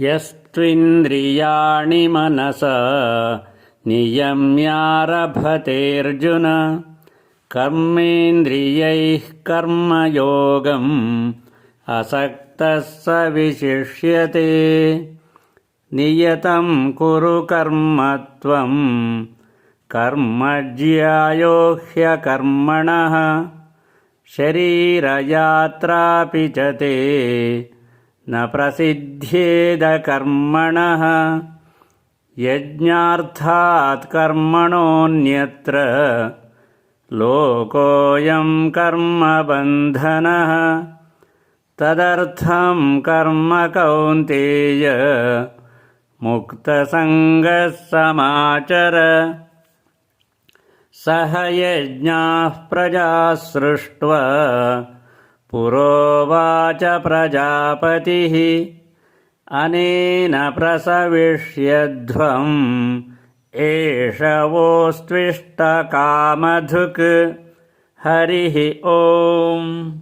यस्त्विन्द्रियाणि मनस नियम्यारभतेऽर्जुन। कर्मेन्द्रियैः कर्मयोगम् असक्तः स विशिष्यते। नियतं कुरु कर्म त्वं कर्मज्यायो ह्यकर्मणः शरीरयात्रापि च ते न प्रसिद्ध्येदकर्मणः यज्ञार्थात् कर्मणोऽन्यत्र लोकोऽयं कर्मबन्धनः तदर्थं कर्म कौन्तेय मुक्तसङ्गः समाचर। सह यज्ञाः प्रजाः सृष्ट्वा पुरोवाच प्रजापतिः। अनेन प्रसविष्यध्वम्। एष वोस्त्विष्टकामधुक्। हरिः ओम्